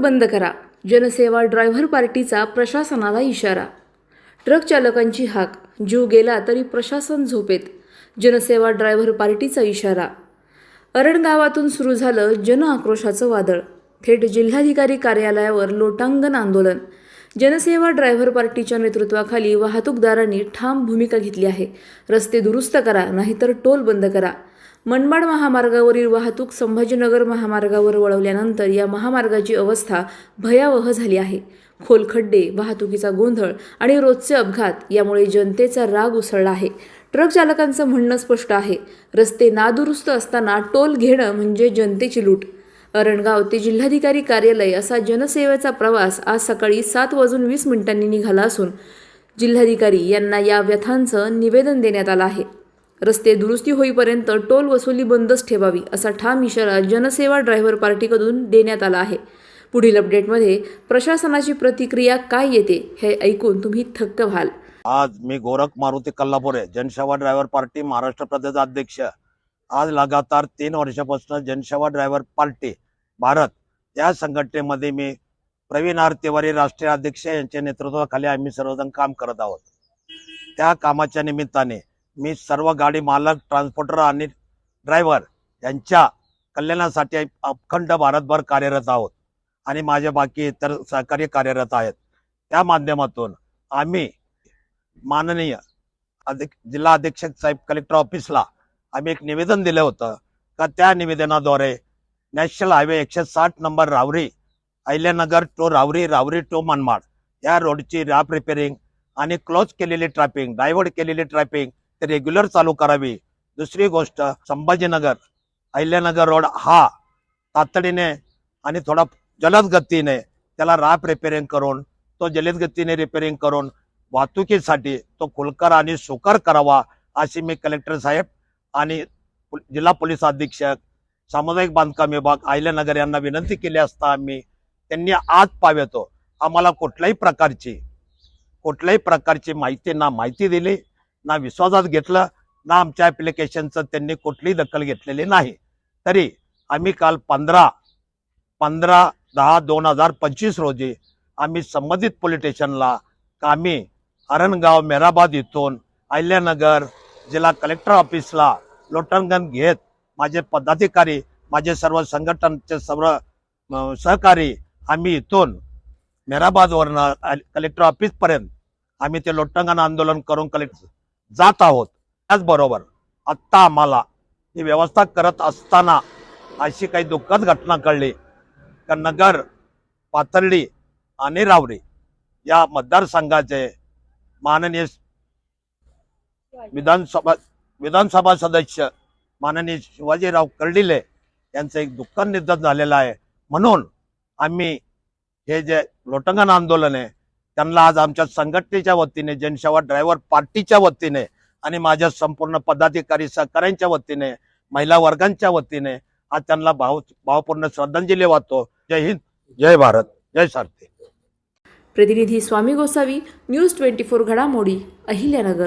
बंद करा. जनसेवा ड्रायव्हर पार्टीचा प्रशासनाला इशारा. ट्रक चालकांची हाक. जीव गेला तरी प्रशासन झोपेत. जनसेवा ड्रायव्हर पार्टीचा इशारा. अरण गावातून सुरू झालं जनआक्रोशाचं वादळ. थेट जिल्हाधिकारी कार्यालयावर लोटांगण आंदोलन. जनसेवा ड्रायव्हर पार्टीच्या नेतृत्वाखाली वाहतूकदारांनी ठाम भूमिका घेतली आहे. रस्ते दुरुस्त करा नाहीतर टोल बंद करा. मनमाड महामार्गावरील वाहतूक संभाजीनगर महामार्गावर वळवल्यानंतर या महामार्गाची अवस्था भयावह झाली आहे. खोल खड्डे वाहतुकीचा गोंधळ आणि रोजचे अपघात यामुळे जनतेचा राग उसळला आहे. ट्रक चालकांचं म्हणणं स्पष्ट आहे. रस्ते नादुरुस्त असताना टोल घेणं म्हणजे जनतेची लूट. अरणगाव ते जिल्हाधिकारी कार्यालय असा जनसेवेचा प्रवास आज सकाळी सात वाजून वीस मिनिटांनी निघाला असून जिल्हाधिकारी यांना या व्यथांचं निवेदन देण्यात आलं आहे. रस्ते दुरुस्ती होईपर्यंत टोल वसुली बंदच ठेवावी असा ठाम इशारा जनसेवा ड्रायव्हर पार्टीकडून देण्यात आला आहे. पुढील अपडेटमध्ये प्रशासनाची प्रतिक्रिया काय येते हे ऐकून तुम्ही थक्क व्हाल. आज मी गोरख मारुती कल्लापुरे जनसेवा ड्रायव्हर पार्टी महाराष्ट्र प्रदेश अध्यक्ष. आज लगातार तीन वर्षापासून जनसेवा ड्रायव्हर पार्टी भारत. या संघटनेमध्ये मी प्रवीण आर तिवारी राष्ट्रीय अध्यक्ष यांच्या नेतृत्वाखाली आम्ही सर्वजण काम करत आहोत. त्या कामाच्या निमित्ताने मी सर्व गाडी मालक ट्रान्सपोर्टर आणि ड्रायव्हर यांच्या कल्याणासाठी अखंड भारतभर कार्यरत आहोत आणि माझे बाकी इतर सहकारी कार्यरत आहेत. त्या माध्यमातून आम्ही माननीय अध्यक्ष जिल्हा अधीक्षक साहेब कलेक्टर ऑफिसला आम्ही एक निवेदन दिलं होतं का त्या निवेदनाद्वारे नॅशनल हायवे एकशे साठ number Rahuri Ahilyanagar to Rahuri Rahuri to Manmad या रोडची रॅप रिपेरिंग आणि क्लोज केलेली ट्रॅपिंग डायव्हर्ट केलेली ट्रॅपिंग ते रेग्युलर चालू करावी. दुसरी गोष्ट संभाजीनगर अहिल्यानगर रोड हा तातडीने आणि थोडा जलद गतीने त्याला रॅप रिपेरिंग करून तो जलद गतीने रिपेरिंग करून वाहतुकीसाठी तो खुलकर आणि सुकर करावा अशी मी कलेक्टर साहेब आणि पु- जिल्हा पोलीस अधीक्षक सामुदायिक बांधकाम विभाग अहिल्यानगर यांना विनंती केली असता आम्ही त्यांनी आज पावेतो आम्हाला कुठल्याही प्रकारची कुठल्याही प्रकारची माहिती ना माहिती दिली ना विश्वासात घेतलं ना आमच्या ॲप्लिकेशनचं त्यांनी कुठलीही दखल घेतलेली नाही. तरी आम्ही काल पंधरा पंधरा दहा दोन हजार पंचवीस रोजी आम्ही संबंधित पोलीस स्टेशनला आम्ही अरणगाव मेराबाद इथून अहिल्यानगर जिल्हा कलेक्टर ऑफिसला लोटंगण घेत माझे पदाधिकारी माझे सर्व संघटनचे सर्व सहकारी आम्ही इथून मेहराबादवरनं कलेक्टर ऑफिसपर्यंत आम्ही ते लोटंगण आंदोलन करून कलेक्टर जात आहोत. त्याचबरोबर आत्ता आम्हाला ही व्यवस्था करत असताना अशी काही दुःखद घटना कळली का नगर पाथर्डी आणि रावरी या मतदारसंघाचे माननीय विधानसभा विधानसभा सदस्य माननीय शिवाजीराव कर्डिले यांचं एक दुःखद निधन झालेलं आहे. म्हणून आम्ही हे जे लोटंगण आंदोलन आहे त्यांना आज आमच्या संघटनेच्या वतीने जनसेवा ड्रायव्हर पार्टीच्या वतीने आणि माझ्या संपूर्ण पदाधिकारी सहकाऱ्यांच्या वतीने महिला वर्गांच्या वतीने आज त्यांना भाव भावपूर्ण श्रद्धांजली वाहतो. जय हिंद. जय भारत. जय सारथी. प्रतिनिधी Swami Gosavi news twenty four घडामोडी अहिल्यानगर.